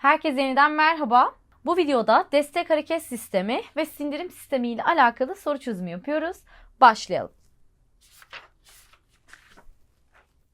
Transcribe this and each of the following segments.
Herkese yeniden merhaba. Bu videoda destek hareket sistemi ve sindirim sistemi ile alakalı soru çözümü yapıyoruz. Başlayalım.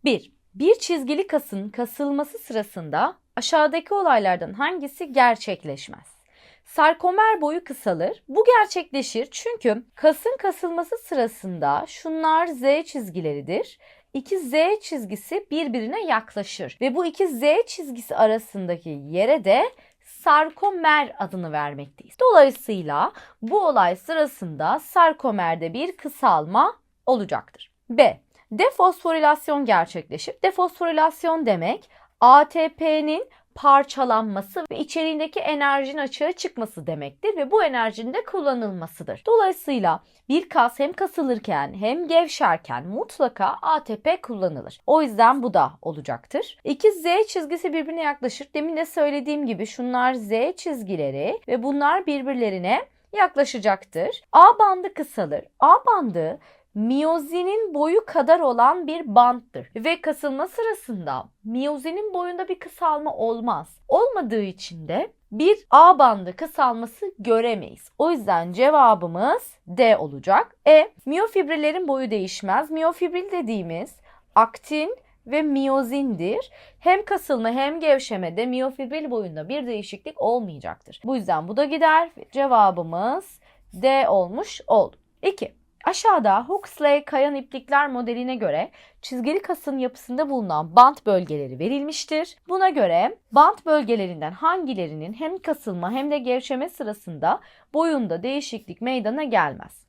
1. Bir çizgili kasın kasılması sırasında aşağıdaki olaylardan hangisi gerçekleşmez? Sarkomer boyu kısalır. Bu gerçekleşir çünkü kasın kasılması sırasında şunlar Z çizgileridir. İki Z çizgisi birbirine yaklaşır ve bu iki Z çizgisi arasındaki yere de sarkomer adını vermekteyiz. Dolayısıyla bu olay sırasında sarkomerde bir kısalma olacaktır. B. Defosforilasyon gerçekleşir. Defosforilasyon demek ATP'nin parçalanması ve içeriğindeki enerjinin açığa çıkması demektir ve bu enerjinin de kullanılmasıdır. Dolayısıyla bir kas hem kasılırken hem gevşerken mutlaka ATP kullanılır. O yüzden bu da olacaktır. İki Z çizgisi birbirine yaklaşır. Demin de söylediğim gibi şunlar Z çizgileri ve bunlar birbirlerine yaklaşacaktır. A bandı kısalır. A bandı miyozinin boyu kadar olan bir banttır. Ve kasılma sırasında miyozinin boyunda bir kısalma olmaz. Olmadığı için de bir A bandı kısalması göremeyiz. O yüzden cevabımız D olacak. E, miyofibrillerin boyu değişmez. Miyofibril dediğimiz aktin ve miyozindir. Hem kasılma hem gevşemede miyofibril boyunda bir değişiklik olmayacaktır. Bu yüzden bu da gider. Cevabımız D olmuş oldu. 2. Aşağıda Huxley kayan iplikler modeline göre çizgili kasın yapısında bulunan bant bölgeleri verilmiştir. Buna göre bant bölgelerinden hangilerinin hem kasılma hem de gevşeme sırasında boyunda değişiklik meydana gelmez.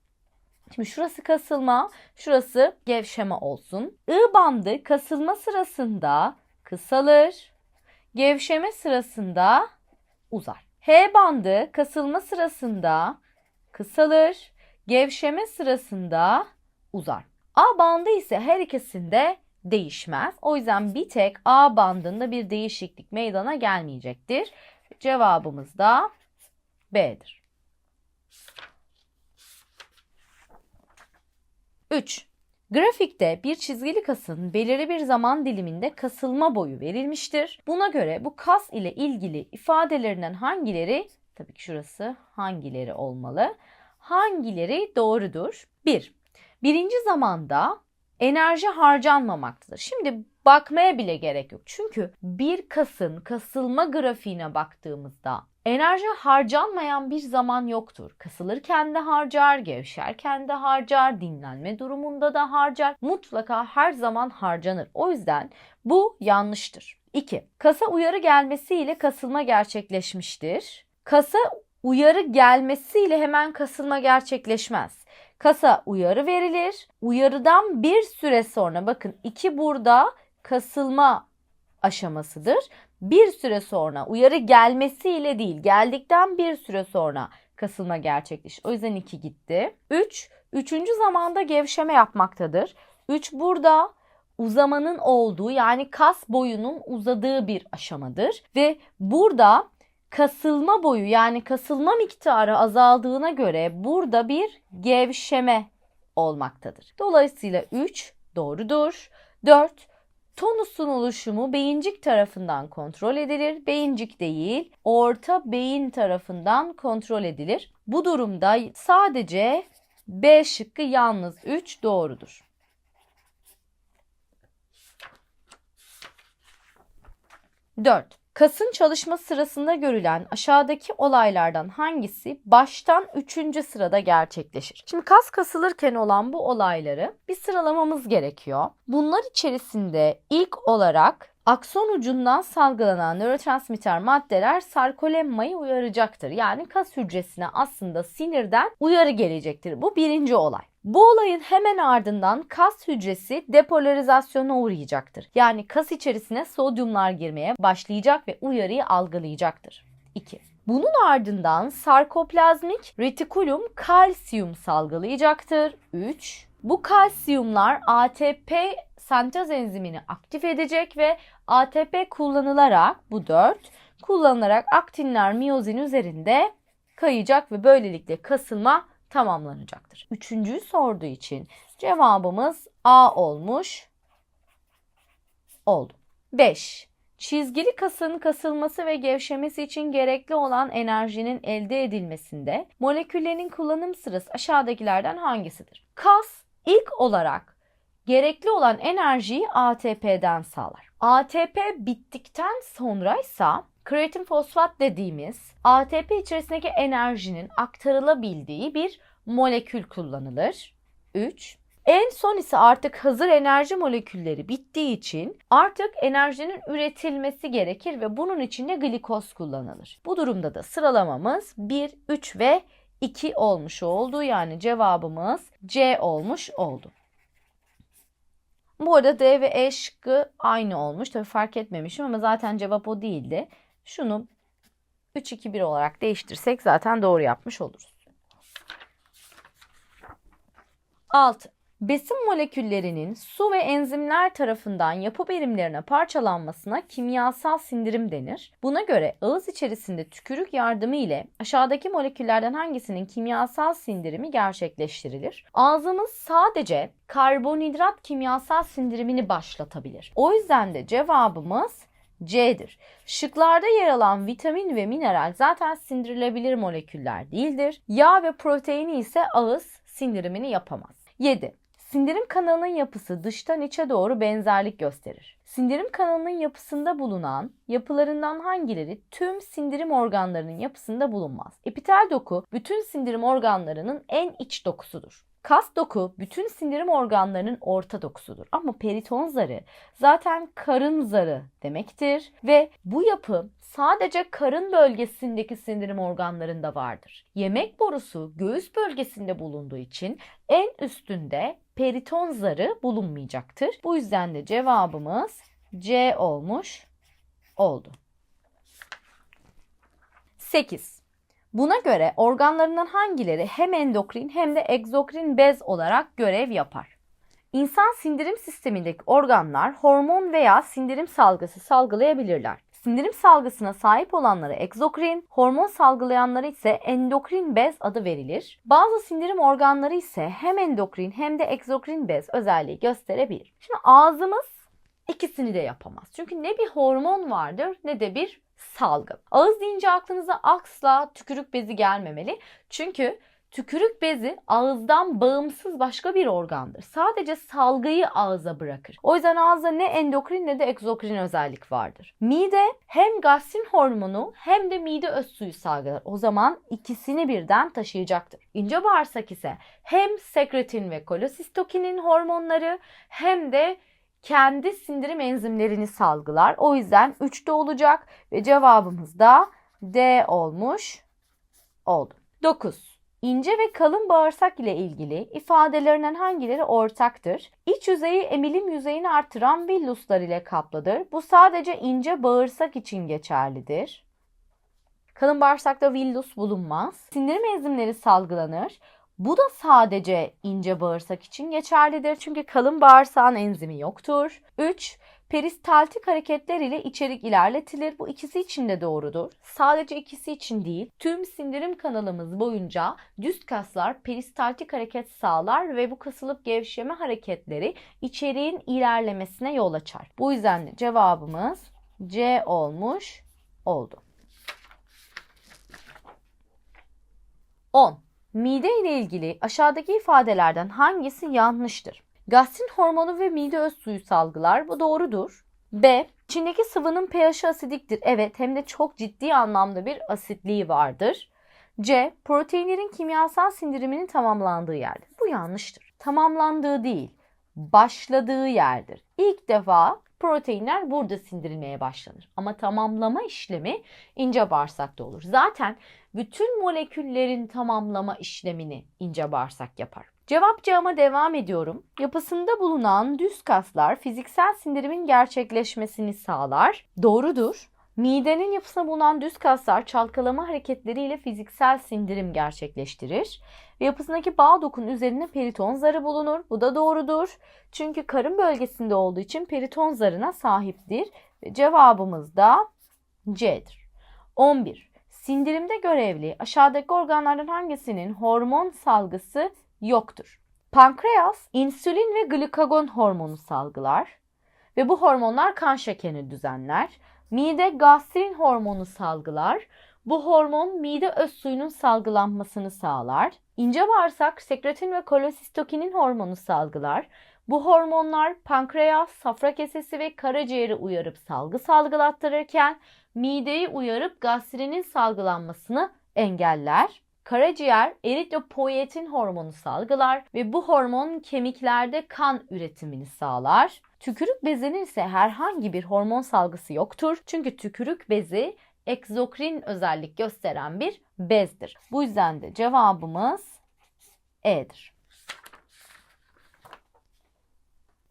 Şimdi şurası kasılma, şurası gevşeme olsun. I bandı kasılma sırasında kısalır, gevşeme sırasında uzar. H bandı kasılma sırasında kısalır, gevşeme sırasında uzar. A bandı ise her ikisinde değişmez. O yüzden bir tek A bandında bir değişiklik meydana gelmeyecektir. Cevabımız da B'dir. 3. Grafikte bir çizgili kasın belirli bir zaman diliminde kasılma boyu verilmiştir. Buna göre bu kas ile ilgili ifadelerinden hangileri, tabii ki şurası hangileri olmalı? Hangileri doğrudur? 1. Bir, birinci zamanda enerji harcanmamaktadır. Şimdi bakmaya bile gerek yok. Çünkü bir kasın kasılma grafiğine baktığımızda enerji harcanmayan bir zaman yoktur. Kasılırken de harcar, gevşerken de harcar, dinlenme durumunda da harcar. Mutlaka her zaman harcanır. O yüzden bu yanlıştır. 2. Kasa uyarı gelmesiyle kasılma gerçekleşmiştir. Kasa uyarı gelmesiyle hemen kasılma gerçekleşmez. Kasa uyarı verilir. Uyarıdan bir süre sonra bakın iki burada kasılma aşamasıdır. Bir süre sonra uyarı gelmesiyle değil geldikten bir süre sonra kasılma gerçekleşir. O yüzden 2 gitti. 3. Üç, üçüncü zamanda gevşeme yapmaktadır. 3 burada uzamanın olduğu yani kas boyunun uzadığı bir aşamadır. Ve burada kasılma boyu yani kasılma miktarı azaldığına göre burada bir gevşeme olmaktadır. Dolayısıyla 3 doğrudur. 4 tonusun oluşumu beyincik tarafından kontrol edilir. Beyincik değil, orta beyin tarafından kontrol edilir. Bu durumda sadece B şıkkı yalnız 3 doğrudur. Dört. Kasın çalışma sırasında görülen aşağıdaki olaylardan hangisi baştan 3. sırada gerçekleşir? Şimdi kas kasılırken olan bu olayları bir sıralamamız gerekiyor. Bunlar içerisinde ilk olarak akson ucundan salgılanan nörotransmitter maddeler sarkolemmayı uyaracaktır. Yani kas hücresine aslında sinirden uyarı gelecektir. Bu birinci olay. Bu olayın hemen ardından kas hücresi depolarizasyona uğrayacaktır. Yani kas içerisine sodyumlar girmeye başlayacak ve uyarıyı algılayacaktır. 2. Bunun ardından sarkoplazmik retikulum kalsiyum salgılayacaktır. 3. Bu kalsiyumlar ATP sentez enzimini aktif edecek ve ATP kullanılarak bu 4 kullanılarak aktinler miyozin üzerinde kayacak ve böylelikle kasılma tamamlanacaktır. Üçüncüyü sorduğu için cevabımız A olmuş oldu. 5. Çizgili kasın kasılması ve gevşemesi için gerekli olan enerjinin elde edilmesinde moleküllerin kullanım sırası aşağıdakilerden hangisidir? Kas ilk olarak gerekli olan enerjiyi ATP'den sağlar. ATP bittikten sonraysa kreatin fosfat dediğimiz ATP içerisindeki enerjinin aktarılabildiği bir molekül kullanılır. 3. En son ise artık hazır enerji molekülleri bittiği için artık enerjinin üretilmesi gerekir ve bunun için de glikoz kullanılır. Bu durumda da sıralamamız 1, 3 ve 2 olmuş oldu. Yani cevabımız C olmuş oldu. Bu arada D ve E şıkkı aynı olmuş. Tabii fark etmemişim ama zaten cevap o değildi. Şunu 3, 2, 1 olarak değiştirsek zaten doğru yapmış oluruz. 6. Besin moleküllerinin su ve enzimler tarafından yapı birimlerine parçalanmasına kimyasal sindirim denir. Buna göre ağız içerisinde tükürük yardımı ile aşağıdaki moleküllerden hangisinin kimyasal sindirimi gerçekleştirilir? Ağzımız sadece karbonhidrat kimyasal sindirimini başlatabilir. O yüzden de cevabımız C'dir. Şıklarda yer alan vitamin ve mineral zaten sindirilebilir moleküller değildir. Yağ ve proteini ise ağız sindirimini yapamaz. 7. Sindirim kanalının yapısı dıştan içe doğru benzerlik gösterir. Sindirim kanalının yapısında bulunan yapılarından hangileri tüm sindirim organlarının yapısında bulunmaz? Epitel doku bütün sindirim organlarının en iç dokusudur. Kas doku bütün sindirim organlarının orta dokusudur. Ama periton zarı zaten karın zarı demektir ve bu yapı sadece karın bölgesindeki sindirim organlarında vardır. Yemek borusu göğüs bölgesinde bulunduğu için en üstünde periton zarı bulunmayacaktır. Bu yüzden de cevabımız C olmuş oldu. 8. Buna göre organlarından hangileri hem endokrin hem de egzokrin bez olarak görev yapar? İnsan sindirim sistemindeki organlar hormon veya sindirim salgısı salgılayabilirler. Sindirim salgısına sahip olanlara egzokrin, hormon salgılayanlara ise endokrin bez adı verilir. Bazı sindirim organları ise hem endokrin hem de egzokrin bez özelliği gösterebilir. Şimdi ağzımız ikisini de yapamaz. Çünkü ne bir hormon vardır ne de bir salgı. Ağız deyince aklınıza asla tükürük bezi gelmemeli. Çünkü tükürük bezi ağızdan bağımsız başka bir organdır. Sadece salgıyı ağza bırakır. O yüzden ağızda ne endokrin ne de egzokrin özellik vardır. Mide hem gastrin hormonu hem de mide öz suyu salgılar. O zaman ikisini birden taşıyacaktır. İnce bağırsak ise hem sekretin ve kolosistokinin hormonları hem de kendi sindirim enzimlerini salgılar. O yüzden 3'te olacak ve cevabımız da D olmuş oldu. 9. İnce ve kalın bağırsak ile ilgili ifadelerinden hangileri ortaktır? İç yüzeyi emilim yüzeyini artıran villuslar ile kaplıdır. Bu sadece ince bağırsak için geçerlidir. Kalın bağırsakta villus bulunmaz. Sindirim enzimleri salgılanır. Bu da sadece ince bağırsak için geçerlidir. Çünkü kalın bağırsağın enzimi yoktur. 3. Peristaltik hareketler ile içerik ilerletilir. Bu ikisi için de doğrudur. Sadece ikisi için değil, tüm sindirim kanalımız boyunca düz kaslar peristaltik hareket sağlar ve bu kasılıp gevşeme hareketleri içeriğin ilerlemesine yol açar. Bu yüzden de cevabımız C olmuş oldu. 10. Mide ile ilgili aşağıdaki ifadelerden hangisi yanlıştır? Gastrin hormonu ve mide öz suyu salgılar. Bu doğrudur. B. İçindeki sıvının pH'i asidiktir. Evet hem de çok ciddi anlamda bir asitliği vardır. C. Proteinlerin kimyasal sindiriminin tamamlandığı yerdir. Bu yanlıştır. Tamamlandığı değil, başladığı yerdir. İlk defa proteinler burada sindirilmeye başlanır. Ama tamamlama işlemi ince bağırsakta olur. Zaten bütün moleküllerin tamamlama işlemini ince bağırsak yapar. Cevapcağıma devam ediyorum. Yapısında bulunan düz kaslar fiziksel sindirimin gerçekleşmesini sağlar. Doğrudur. Midenin yapısında bulunan düz kaslar çalkalama hareketleriyle fiziksel sindirim gerçekleştirir. Yapısındaki bağ dokunun üzerinde periton zarı bulunur. Bu da doğrudur. Çünkü karın bölgesinde olduğu için periton zarına sahiptir. Cevabımız da C'dir. 11. Sindirimde görevli aşağıdaki organlardan hangisinin hormon salgısı yoktur? Pankreas insülin ve glikagon hormonu salgılar. ve bu hormonlar kan şekerini düzenler. Mide gastrin hormonu salgılar. Bu hormon mide öz suyunun salgılanmasını sağlar. İnce bağırsak sekretin ve kolesistokinin hormonu salgılar. Bu hormonlar pankreas, safra kesesi ve karaciğeri uyarıp salgı salgılattırırken mideyi uyarıp gastrinin salgılanmasını engeller. Karaciğer eritropoietin hormonu salgılar ve bu hormon kemiklerde kan üretimini sağlar. Tükürük bezinin ise herhangi bir hormon salgısı yoktur. Çünkü tükürük bezi egzokrin özellik gösteren bir bezdir. Bu yüzden de cevabımız E'dir.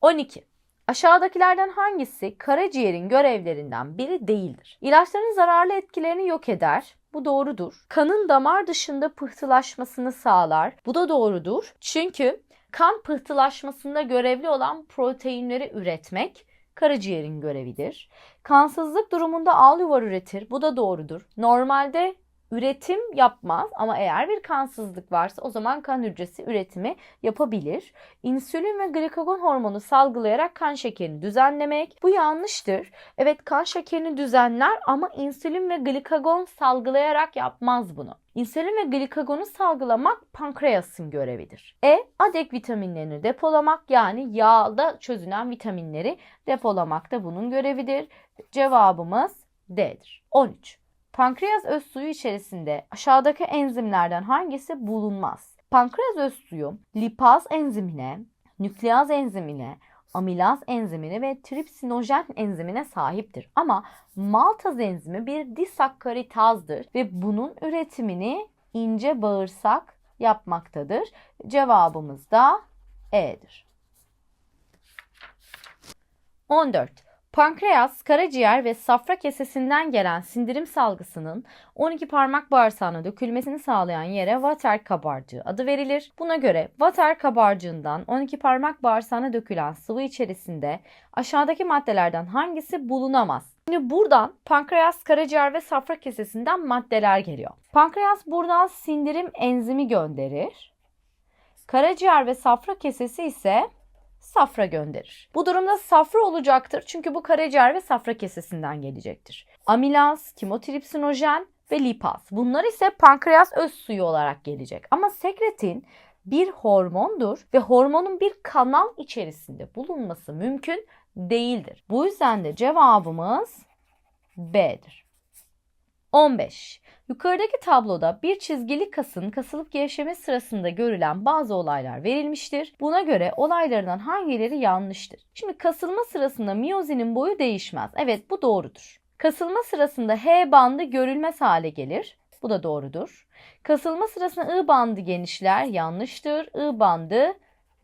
12. Aşağıdakilerden hangisi karaciğerin görevlerinden biri değildir? İlaçların zararlı etkilerini yok eder. Bu doğrudur. Kanın damar dışında pıhtılaşmasını sağlar. Bu da doğrudur. Çünkü kan pıhtılaşmasında görevli olan proteinleri üretmek karaciğerin görevidir. Kansızlık durumunda al yuvar üretir. Bu da doğrudur. Normalde üretim yapmaz ama eğer bir kansızlık varsa o zaman kan hücresi üretimi yapabilir. İnsülin ve glikagon hormonu salgılayarak kan şekerini düzenlemek bu yanlıştır. Evet kan şekerini düzenler ama insülin ve glikagon salgılayarak yapmaz bunu. İnsülin ve glikagonu salgılamak pankreasın görevidir. E. Adek vitaminlerini depolamak yani yağda çözünen vitaminleri depolamak da bunun görevidir. Cevabımız D'dir. 13. Pankreas öz suyu içerisinde aşağıdaki enzimlerden hangisi bulunmaz? Pankreas öz suyu lipaz enzimine, nükleaz enzimine, amilaz enzimine ve tripsinojen enzimine sahiptir. Ama maltaz enzimi bir disakkaritazdır ve bunun üretimini ince bağırsak yapmaktadır. Cevabımız da E'dir. 14. Pankreas, karaciğer ve safra kesesinden gelen sindirim salgısının 12 parmak bağırsağına dökülmesini sağlayan yere vater kabarcığı adı verilir. Buna göre vater kabarcığından 12 parmak bağırsağına dökülen sıvı içerisinde aşağıdaki maddelerden hangisi bulunamaz? Şimdi buradan pankreas, karaciğer ve safra kesesinden maddeler geliyor. Pankreas buradan sindirim enzimi gönderir. Karaciğer ve safra kesesi ise safra gönderir. Bu durumda safra olacaktır çünkü bu karaciğer ve safra kesesinden gelecektir. Amilaz, kimotripsinojen ve lipaz. Bunlar ise pankreas öz suyu olarak gelecek. Ama sekretin bir hormondur ve hormonun bir kanal içerisinde bulunması mümkün değildir. Bu yüzden de cevabımız B'dir. 15. Yukarıdaki tabloda bir çizgili kasın kasılıp gevşeme sırasında görülen bazı olaylar verilmiştir. Buna göre olaylarından hangileri yanlıştır? Şimdi kasılma sırasında miyozinin boyu değişmez. Evet bu doğrudur. Kasılma sırasında H bandı görülmez hale gelir. Bu da doğrudur. Kasılma sırasında I bandı genişler. Yanlıştır. I bandı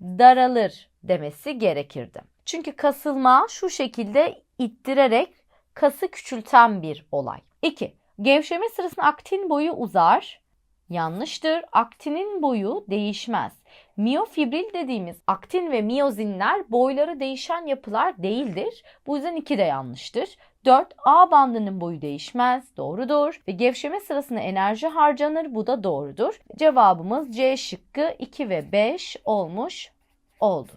daralır demesi gerekirdi. Çünkü kasılma şu şekilde ittirerek kası küçülten bir olay. 2. Gevşeme sırasında aktin boyu uzar. Yanlıştır. Aktinin boyu değişmez. Miyofibril dediğimiz aktin ve miyozinler boyları değişen yapılar değildir. Bu yüzden iki de yanlıştır. 4. A bandının boyu değişmez. Doğrudur. Ve gevşeme sırasında enerji harcanır. Bu da doğrudur. Cevabımız C şıkkı 2 ve 5 olmuş oldu.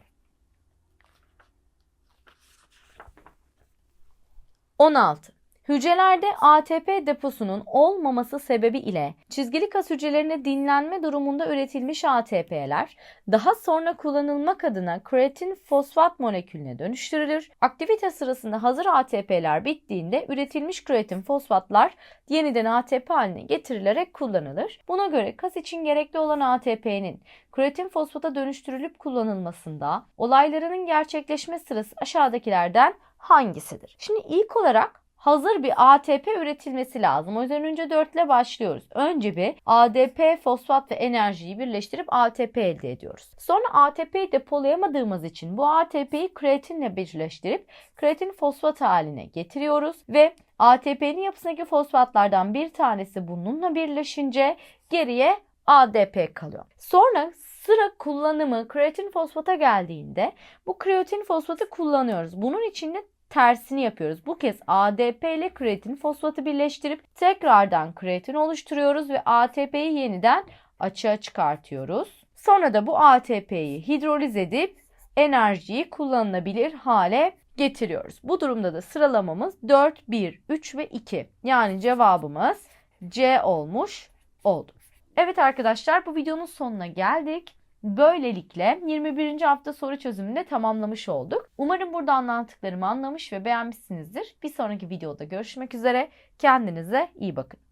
16. Hücrelerde ATP deposunun olmaması sebebi ile çizgili kas hücrelerine dinlenme durumunda üretilmiş ATP'ler daha sonra kullanılmak adına kreatin fosfat molekülüne dönüştürülür. Aktivite sırasında hazır ATP'ler bittiğinde üretilmiş kreatin fosfatlar yeniden ATP haline getirilerek kullanılır. Buna göre kas için gerekli olan ATP'nin kreatin fosfata dönüştürülüp kullanılmasında olaylarının gerçekleşme sırası aşağıdakilerden hangisidir? Şimdi ilk olarak hazır bir ATP üretilmesi lazım. O yüzden önce 4 ile başlıyoruz. Önce bir ADP, fosfat ve enerjiyi birleştirip ATP elde ediyoruz. Sonra ATP'yi depolayamadığımız için bu ATP'yi kreatinle birleştirip kreatin fosfat haline getiriyoruz ve ATP'nin yapısındaki fosfatlardan bir tanesi bununla birleşince geriye ADP kalıyor. Sonra sıra kullanımı kreatin fosfata geldiğinde bu kreatin fosfatı kullanıyoruz. Bunun için de tersini yapıyoruz. Bu kez ADP ile kreatin fosfatı birleştirip tekrardan kreatin oluşturuyoruz ve ATP'yi yeniden açığa çıkartıyoruz. Sonra da bu ATP'yi hidroliz edip enerjiyi kullanılabilir hale getiriyoruz. Bu durumda da sıralamamız 4, 1, 3 ve 2. Yani cevabımız C olmuş oldu. Evet arkadaşlar bu videonun sonuna geldik. Böylelikle 21. hafta soru çözümünü de tamamlamış olduk. Umarım burada anlattıklarımı anlamış ve beğenmişsinizdir. Bir sonraki videoda görüşmek üzere. Kendinize iyi bakın.